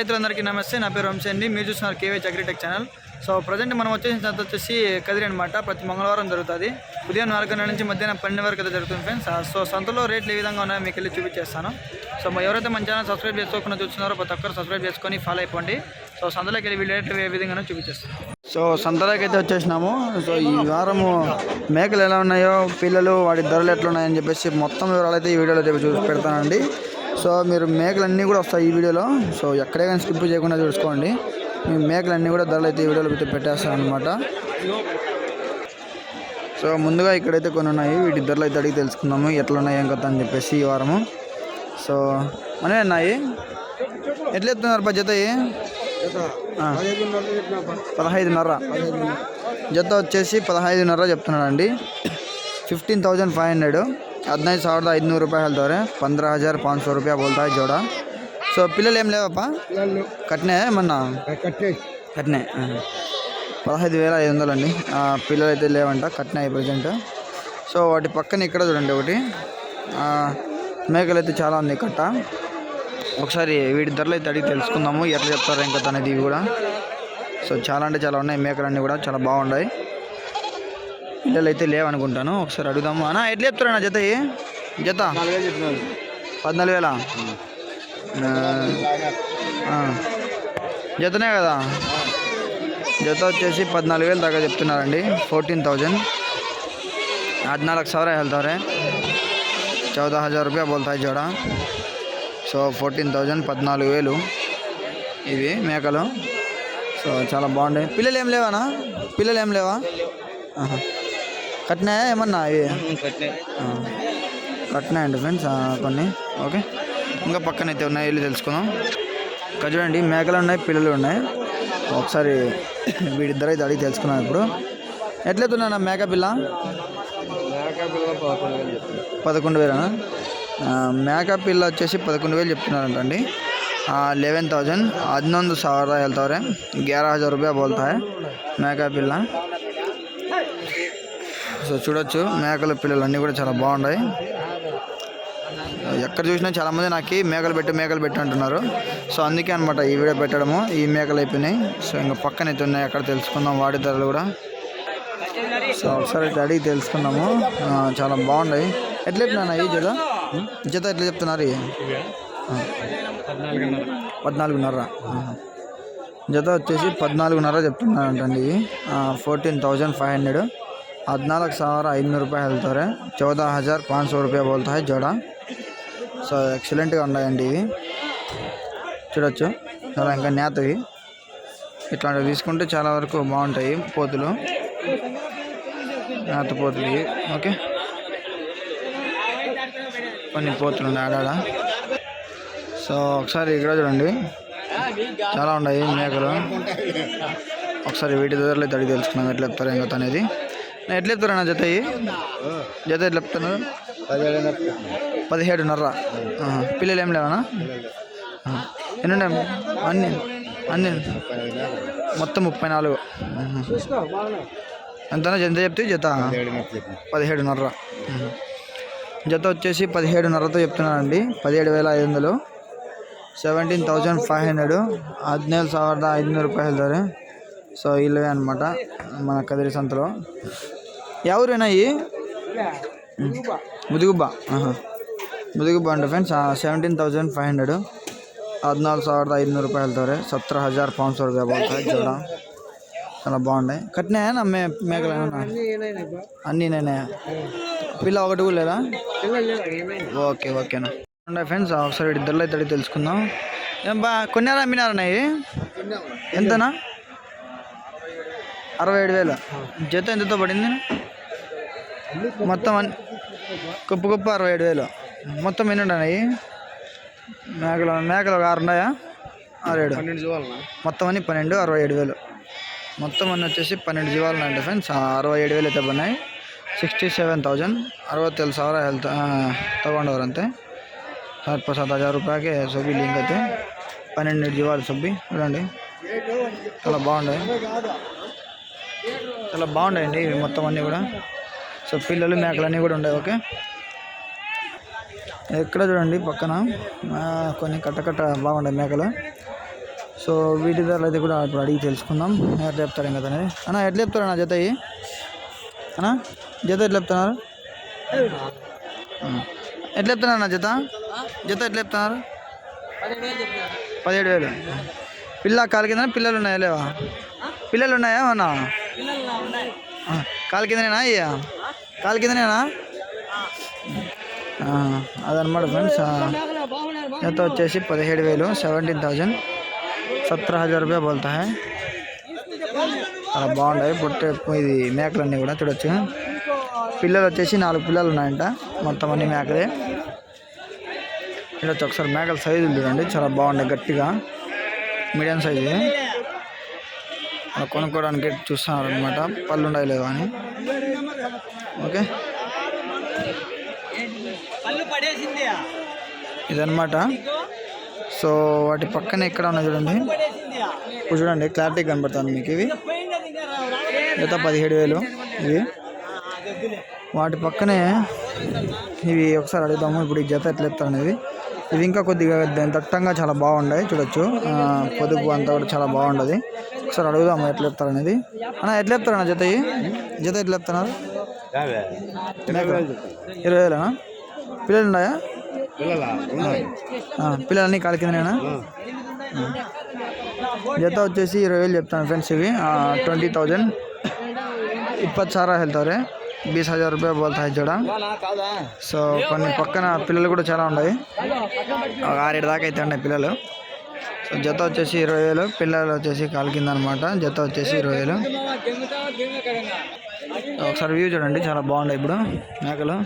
రైతులందరికీ నమస్తే. నా పేరు వంశీ అండి. మీరు చూస్తున్నారు KVH Agritech channel. So present మనం వచ్చేసిన తర్వాత వచ్చేసి కదిరి అనమాట ప్రతి మంగళవారం జరుగుతుంది. ఉదయం నాలుగు గంటల నుంచి మధ్యాహ్నం పన్నెండు వరకు అయితే జరుగుతుంది ఫ్రెండ్స్ సో సంతలో రేట్లు ఏ విధంగా ఉన్నాయో మీకు వెళ్ళి చూపించేస్తాను. సో ఎవరైతే మన ఛానల్ సబ్స్క్రైబ్ చేసుకోకుండా చూస్తున్నారో ప్రతి ఒక్కరు సబ్స్క్రైబ్ చేసుకొని ఫాలో అయిపోండి. సో సంతలోకి వెళ్ళి వీళ్ళు రేట్లు ఏ విధంగానో చూపించేస్తాను. సో సంతలోకి అయితే వచ్చేసినాము. సో ఈ వారము మేకలు ఎలా ఉన్నాయో పిల్లలు వాటి ధరలు ఎట్లా ఉన్నాయని చెప్పేసి మొత్తం వివరాలు అయితే ఈ వీడియోలో చెప్పి చూసి పెడతానండి. సో మీరు మేకలన్నీ కూడా వస్తాయి ఈ వీడియోలో. సో ఎక్కడే కానీ స్కిప్ చేయకుండా చూసుకోండి. మీ మేకలన్నీ కూడా ధరలు అయితే ఈ వీడియోలో పెట్టి పెట్టేస్తాను అనమాట సో ముందుగా ఇక్కడైతే కొన్ని ఉన్నాయి. వీటి ధరలు అయితే అడిగి తెలుసుకుందాము. ఎట్లా ఉన్నాయి ఏం కదా అని చెప్పేసి ఈ వారము. సో మనమే ఉన్నాయి. ఎట్లా ఎత్తున్నారు జత పదహైదున్నర. జత వచ్చేసి పదహైదున్నర చెప్తున్నాడు అండి ఫిఫ్టీన్ థౌజండ్ ఫైవ్ హండ్రెడ్. ಹದಿನೈದು ಸಾವಿರದ ಐದುನೂರು ರೂಪಾಯಿ ಹೇಳ್ತವ್ರೆ ಪಂದ್ರ ಹಜಾರ್ ಪಾಂಚ್ ಸौ ರೂಪಾಯಿ ಬೋಲ್ತಾ है ಜೋಡ సో పిల్లలు ఏం లేవప్ప కట్నే ఏమన్నా కట్నే పదహైదు వేల ఐదు వందలు అండి పిల్లలు అయితే లేవంట కట్నే ప్రజెంట్ సో వాటి పక్కన ఇక్కడ చూడండి ఒకటి ఆ, మేకలు అయితే చాలా ఉంది కట్ట ఒకసారి వీటి ధరలు అయితే అడిగి తెలుసుకుందాము ఎట్లా చెప్తారు ఇంకా అనేది ఇవి కూడా సో చాలా అంటే చాలా ఉన్నాయి మేకలన్నీ కూడా చాలా బాగున్నాయి పిల్లలు అయితే లేవనుకుంటాను. ఒకసారి అడుగుదాము. అన్న ఎట్లా చెప్తారా జత జత? పద్నాలుగు వేల. జతనే కదా? జత వచ్చేసి పద్నాలుగు వేలు దాకా చెప్తున్నారండి. Fourteen thousand. పద్నాలుగు సవర వెళ్తారే. చౌద హజార్ రూపాయ बोलता చూడ సో ఫోర్టీన్ థౌజండ్ పద్నాలుగు వేలు. ఇవి మేకలు. సో చాలా బాగుంటాయి పిల్లలు ఏం లేవానా పిల్లలు ఏం లేవా? కట్టినాయా ఏమన్నా ఇవి ఆ. కట్టినాయండి ఫ్రెండ్స్ ఆ, కొన్ని ఓకే ఇంకా పక్కన అయితే ఉన్నాయి వెళ్ళి తెలుసుకుందాం ఇక్కడ చూడండి మేకలు ఉన్నాయి పిల్లలు ఉన్నాయి ఒకసారి వీడిద్దరు అయితే అడిగి తెలుసుకున్నాం ఇప్పుడు ఎట్లెత్తున్నా మేక పిల్ల పదకొండు వేలనా మేక పిల్ల వచ్చేసి పదకొండు వేలు చెప్తున్నారంటండి ಲೆವೆನ್ ತೌಸಂಡ್ ಹನ್ನೊಂದು ಸಾವಿರ ಹೇಳ್ತವ್ರೆ ಗ್ಯಾರ ಹಜಾರ್ ರೂಪಾಯಿ ಬೋಲ್ತಾ है మేక పిల్ల సో చూడొచ్చు. మేకల పిల్లలు అన్నీ కూడా చాలా బాగున్నాయి. ఎక్కడ చూసినా చాలామంది నాకు మేకలు పెట్టి మేకలు పెట్టి అంటున్నారు. సో అందుకే అనమాట ఈ వీడియో పెట్టడము. ఈ మేకలు అయిపోయినాయి. సో ఇంకా పక్కన అయితే ఉన్నాయి. అక్కడ తెలుసుకుందాం. వాటి ధరలు కూడా. సో ఒకసారి అయితే అడిగి తెలుసుకున్నాము చాలా బాగున్నాయి. ఎట్లా చెప్పినా ఈ జత? జత ఎట్లా చెప్తున్నారు? పద్నాలుగున్నర. జత వచ్చేసి పద్నాలుగున్నర చెప్తున్నారంటండి. Fourteen thousand five hundred. ಹದಿನಾಲ್ಕು ಸಾವಿರ ಐದುನೂರು ರೂಪಾಯಿ ಹೇಳ್ತಾರೆ ಚೌದ ಹಜಾರ್ ಪಾಂಚ್ ಸौ ರೂಪಾಯಿ ಬೋಲ್ತಾ है జోడ సో ఎక్సలెంట్గా ఉన్నాయండి ఇవి చూడొచ్చు చాలా ఇంకా నేతవి ఇట్లాంటివి తీసుకుంటే చాలా వరకు బాగుంటాయి పోతులు నేత పోతులు ఇవి ఓకే కొన్ని పోతులు ఉన్నాయి ఆడాడ సో ఒకసారి ఇక్కడ చూడండి చాలా ఉన్నాయి మేకలు ఒకసారి వీటి ధరలు అయితే అడిగి తెలుసుకున్నాం ఎట్లా చెప్తారు ఇంకా అనేది నేను ఎట్లా చెప్తారు అన్న జత ఇవి? జత ఎట్లా చెప్తున్నారు పదిహేడున్నర ఆహా. పిల్లలు ఏం లేవనా ఆహా. ఎన్ని ఉన్నాయి అన్ని అన్ని మొత్తం ముప్పై నాలుగు ఆహా. ఎంతనా ఎంత చెప్తే జత పదిహేడున్నర ఆహా. జత వచ్చేసి పదిహేడున్నరతో చెప్తున్నానండి పదిహేడు వేల ఐదు వందలు ಸೆವೆಂಟೀನ್ ತೌಸಂಡ್ ಫೈವ್ ಹಂಡ್ರೆಡು ಹದಿನೇಳು ಸಾವಿರದ ಐದುನೂರು ರೂಪಾಯಿ ಹೇಳ್ತಾರೆ ಸೊ ಇಲ್ಲವೇ అనమాట మన కదిరి ಯಾವ ಊರೇನ ಈ? Mudugubba. Friends seventeen thousand five seventeen thousand five hundred ಹದಿನಾಲ್గు రూపాయలతో సత్ర హజార్ పాంచ్ సో రూపాయ బాగుంటాయి చాలా బాగున్నాయి కట్టినా మే మేకలు అన్నీ నేనే పిల్ల ఒకటి కూడా లేదా ఓకే ఓకేనా ఉండే ఫ్రెండ్స్ ఒకసారి ఇద్దరులో ఇద్దరు తెలుసుకుందాం ఏం బా కొన్ని అమ్మినారా ఇవి ఎంతనా అరవై ఏడు వేలు జత ఎంతతో పడింది మొత్తం అన్ని కుప్ప కుప్ప అరవై ఏడు వేలు మొత్తం ఎన్ని ఉన్నాయి మేకలు మేకలు ఒక ఆరు ఉన్నాయా ఆరు ఏడు మొత్తం అన్ని పన్నెండు అరవై ఏడు వేలు మొత్తం అన్ని వచ్చేసి పన్నెండు జీవాలు ఉన్నాయండి ఫ్రెండ్స్ అరవై ಏಳು ವೇಲೆ ತಗೊಂಡಾಯಿ ಸಿಕ್ಸ್ಟಿ ಸೆವೆನ್ ತೌಸಂಡ್ ಅರವತ್ತೇಳು ಸಾವಿರ ಹೆಲ್ತ್ ತೊಗೊಂಡವ್ರಂತೆ ಹತ್ತು ಸಾತ್ ಹಜಾರ್ రూపాయకి సొబ్బి లింక్ అయితే పన్నెండు జీవాలు సొబ్బి చూడండి చాలా బాగున్నాయి చాలా బాగున్నాయండి ఇవి మొత్తం అన్నీ కూడా సో పిల్లలు మేకలు అన్నీ కూడా ఉన్నాయి ఓకే? ఎక్కడ చూడండి పక్కన. కొన్ని కట్ట కట్ట బాగున్నాయి మేకలు. సో వీటి ధరలు అయితే కూడా ఇప్పుడు అడిగి తెలుసుకుందాం. ఎట్లా చెప్తారు ఇంకా అనేది అన్న ఎట్లా చెప్తారు అన్న జత అన్న జత ఎట్లా చెప్తున్నారు. ఎట్లా చెప్తున్నారు అన్న జత? జత ఎట్లా చెప్తున్నారు? పదిహేడు వేలు. పిల్ల కాలు కింద పిల్లలు ఉన్నాయా లేవా? పిల్లలు ఉన్నాయా అన్న? కాలు కిందనేనా అయ్యా? కాలు కిందనేనా? అదనమాట ఫ్రెండ్స్ ఎంత వచ్చేసి పదిహేడు వేలు సెవెంటీన్ థౌజండ్ సత్ర హజార్ రూపాయ బోల్తా హై. చాలా బాగుంటాయి పొట్టే ఇది మేకలన్నీ కూడా చూడొచ్చు. పిల్లలు వచ్చేసి నాలుగు పిల్లలు ఉన్నాయంట మొత్తం అన్ని మేకలే. చూడొచ్చు ఒకసారి మేకల సైజులు చూడండి చాలా బాగుంటాయి గట్టిగా. మీడియం సైజు కొనుక్కోవడానికి చూస్తున్నారు అనమాట పళ్ళు ఉండవు లేవా అని. ఓకే. ఇదన్నమాట. సో వాటి పక్కన ఎక్కడ ఉన్నాయి చూడండి. ఇప్పుడు చూడండి క్లారిటీ కనబడుతుంది మీకు ఇవి. జత పదిహేడు వేలు ఇవి. వాటి పక్కనే ఇవి ఒకసారి అడుగుదాము. ఇప్పుడు ఈ జత ఎట్లా ఎత్తారు అనేది. ఇవి ఇంకా కొద్దిగా దట్టంగా చాలా బాగున్నాయి చూడొచ్చు. పొదుపు అంతా కూడా చాలా బాగుండదు. ఒకసారి అడుగుదాము ఎట్లా అనేది. అన్న ఎట్లా అన్న జత ఇవి? జత ఎట్లా ఎత్తున్నారు ఇరవై వేలు. పిల్లలు ఉన్నాయా? పిల్లలన్నీ కింద నేను జత వచ్చేసి ఇరవై వేలు చెప్తాను ఫ్రెండ్స్ ఇవి. Twenty thousand. ఇప్పటి సారా వెళ్తారు బీస్ హజార్ రూపాయ పోతాయి చూడ సో కొన్ని పక్కన పిల్లలు కూడా చాలా ఉన్నాయి. ఒక ఆరేడు దాకా అయితే ఉన్నాయి పిల్లలు. సో జత వచ్చేసి ఇరవై వేలు. పిల్లలు వచ్చేసి కాలు కింద అనమాట జత వచ్చేసి ఇరవై వేలు. ఒకసారి వ్యూ చూడండి చాలా బాగున్నాయి ఇప్పుడు మేకలు.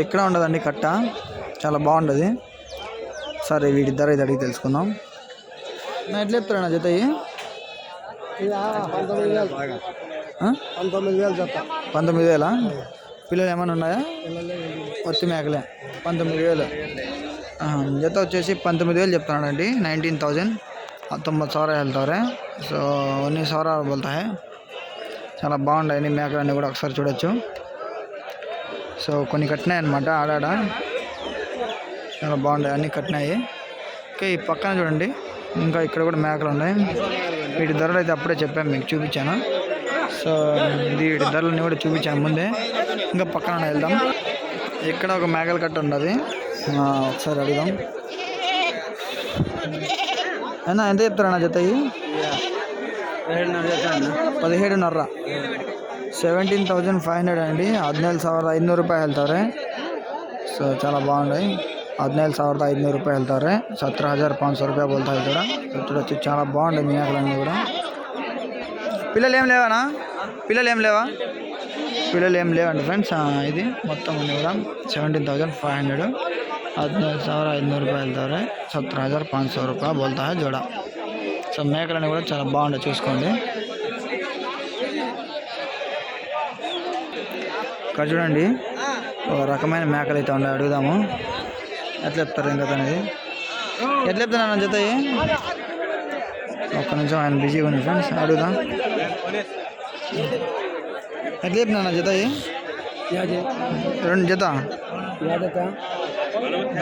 ఇక్కడ ఉండదండి కట్ట చాలా బాగుంటుంది సరే వీటి ధర ఇది అడిగి తెలుసుకుందాం. నా ఎట్లా చెప్తారా జత ఇవి? ఆ? పంతొమ్మిది వేలు పిల్లలు ఏమైనా ఉన్నాయా? ఒత్తి మేకలే. పంతొమ్మిది వేలు. జత వచ్చేసి పంతొమ్మిది వేలు చెప్తున్నాడండి నైన్టీన్ థౌజండ్. తొంభై ಸಾವಿರ వెళ్తారే సో అన్ని ಸಾವಿರ బోల్తాయి చాలా బాగున్నాయి అన్ని మేకలన్నీ కూడా ఒకసారి చూడొచ్చు సో కొన్ని కట్టినాయి అనమాట ఆడాడ చాలా బాగున్నాయి అన్నీ కట్టినాయి ఓకే ఈ పక్కన చూడండి ఇంకా ఇక్కడ కూడా మేకలు ఉన్నాయి వీటి ధరలు అయితే అప్పుడే చెప్పాను మీకు చూపించాను సో ఇది వీటి ధరలన్నీ కూడా చూపించాను ముందే ఇంకా పక్కన వెళ్దాం ఇక్కడ ఒక మేకల కట్ట ఉన్నది ఆ, ఒకసారి అడుగుదాం అయినా ఎంత చెప్తారన్నా జత ఇవి పదిహేడున్నర సెవెంటీన్ థౌజండ్ ఫైవ్ హండ్రెడ్ అండి ಹದಿನೇಳು ಸಾವಿರದ ಐದುನೂರು ರೂಪಾಯಿ ಹೇಳ್ತಾರೆ ಸೊ చాలా బాగున్నాయి ಹದಿನೇಳು ಸಾವಿರದ ఐదునూరు రూపాయలు వెళ్తారు సత్తర హజార్ పాంచ్ సో రూపాయలు బోల్తాయి ఇక్కడ చూడొచ్చు చాలా బాగుంటాయి మేకలన్నీ కూడా పిల్లలు ఏం లేవానా పిల్లలు ఏం లేవా పిల్లలు ఏం లేవండి ఫ్రెండ్స్ ఇది మొత్తం అన్ని కూడా సెవెంటీన్ థౌజండ్ ఫైవ్ హండ్రెడ్ ಹದಿನೇಳು ಸಾವಿರ ಐದುನೂರು ರೂಪಾಯಿ వెళ్తారు సత్తర హజార్ పాంచ్ సో రూపాయలు బోల్తాయి జోడ సో మేకలన్నీ కూడా చాలా బాగుంటాయి చూసుకోండి ఇక్కడ చూడండి ఒక రకమైన మేకలు అయితే ఉన్నాయి అడుగుదాము ఎట్లా చెప్తారు ఇంకా అనేది ఎట్లా చెప్తాను జత ఇవి? ఒక్క నిమిషం ఆయన బిజీగా ఉంది ఫ్రెండ్స్ అడుగుదాం ఎట్లా చెప్పినా జత ఇవి? రెండు జత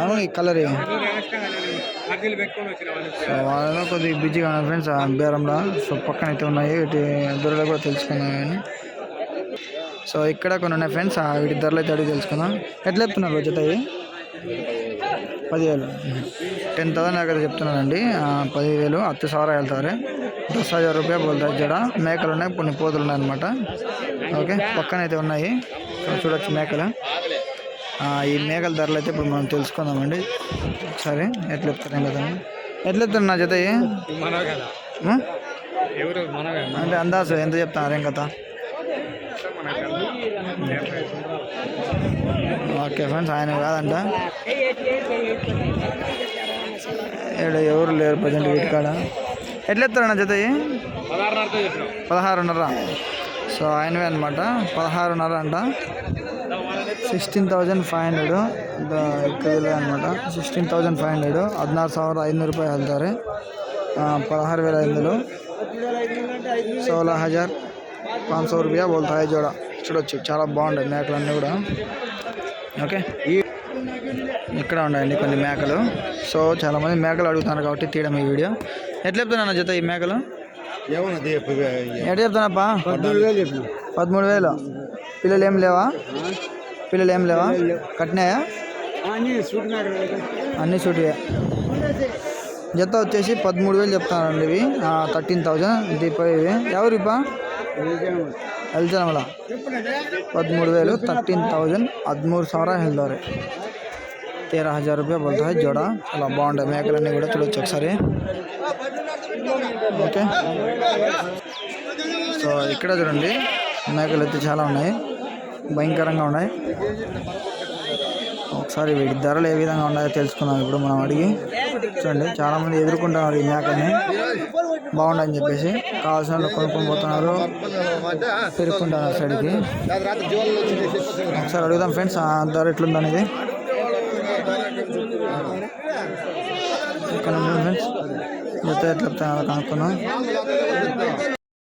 అవును ఈ కలర్ సో వాళ్ళలో కొద్దిగా బిజీగా ఉన్నారు ఫ్రెండ్స్ బేరంలో సో పక్కన అయితే ఉన్నాయి వీటి ధరలు కూడా తెలుసుకుందాం అని. సో ఇక్కడ కొన్ని ఉన్నాయి ఫ్రెండ్స్ వీటి ధరలు అయితే అడిగి తెలుసుకుందాం. ఎట్లా చెప్తున్నారు రోజు అవి పదివేలు. టెన్ థౌసండ్ దగ్గర చెప్తున్నానండి. పదివేలు అత్త సవరా వెళ్తారు. దస్ హజార్ రూపాయలు పోతారు జడ మేకలు ఉన్నాయి కొన్ని పోతులు ఉన్నాయి అనమాట ఓకే పక్కన అయితే ఉన్నాయి చూడొచ్చు మేకలు. ఈ మేకల ధరలు అయితే ఇప్పుడు మనం తెలుసుకుందామండి. సరే ఎట్లా చెప్తారు కదా? ఎట్లా చెప్తారు నా జత అంటే అందాజు ఎంత చెప్తున్నారు ఏం కథ? ఓకే ఫ్రెండ్స్ ఆయన కాదంట. ఇక్కడ ఎవరు లేరు ప్రజెంట్ వీటికాడ ఎట్లా ఎత్తారన్న జత పదహారున్నర. సో ఆయనవే అనమాట పదహారున్నర అంట. Sixteen thousand five hundred. ఇక్కడ అనమాట సిక్స్టీన్ థౌజండ్ ఫైవ్ హండ్రెడ్. హద్నారు ఐదు ಐನೂರು రూపాయలు వెళ్తారు పదహారు వేల ఐదు వందలు సోలా హజార్ పాన్ సో రూపాయ బోల్తాయి చూడ చూడొచ్చు చాలా బాగుంటాయి మేకలన్నీ కూడా. ఓకే? ఈ ఇక్కడ ఉన్నాయండి కొన్ని మేకలు. సో చాలామంది మేకలు అడుగుతున్నారు కాబట్టి తీయడం ఈ వీడియో. ఎట్లా చెప్తున్నా జత ఈ మేకలు? ఎట్లా చెప్తున్నాపా పదమూడు వేలు. పిల్లలు ఏం లేవా? పిల్లలు ఏం లేవా కట్టినాయా అని చూడినారు అన్ని సూటివే జత వచ్చేసి పదమూడు వేలు చెప్తున్నారండి ఇవి థర్టీన్ థౌజండ్ దీప ఇవి ఎవరు ఇప్ప ಎಲ್ಜನಮಲ ಹದಿಮೂರು ವೇಲು ತರ್ಟೀನ್ ತೌಸಂಡ್ ಹದಿಮೂರು ಸಾವಿರ ಹೇಳಿದವ್ರೆ తేరా హజార్ రూపాయలు పడుతుంది జోడ చాలా బాగుంటాయి మేకలన్నీ కూడా చూడొచ్చు ఒకసారి ఓకే సో ఇక్కడ చూడండి మేకలు అయితే చాలా ఉన్నాయి భయంకరంగా ఉన్నాయి. ఒకసారి వీటి ధరలు ఏ విధంగా ఉన్నాయో తెలుసుకుందాం ఇప్పుడు మనం అడిగి. చూడండి చాలామంది ఎదుర్కొంటున్నారు ఈ మేకని బాగుండని చెప్పేసి కావాల్సిన వాళ్ళు కొనుక్కొని పోతున్నారు. పెరుగుకుంటున్నారు సైడ్కి. ఒకసారి అడుగుదాం ఫ్రెండ్స్ ఆ ధర ఎట్లుందనేది. ఇక్కడ ఫ్రెండ్స్ జత ఎట్లా కనుక్కున్నాం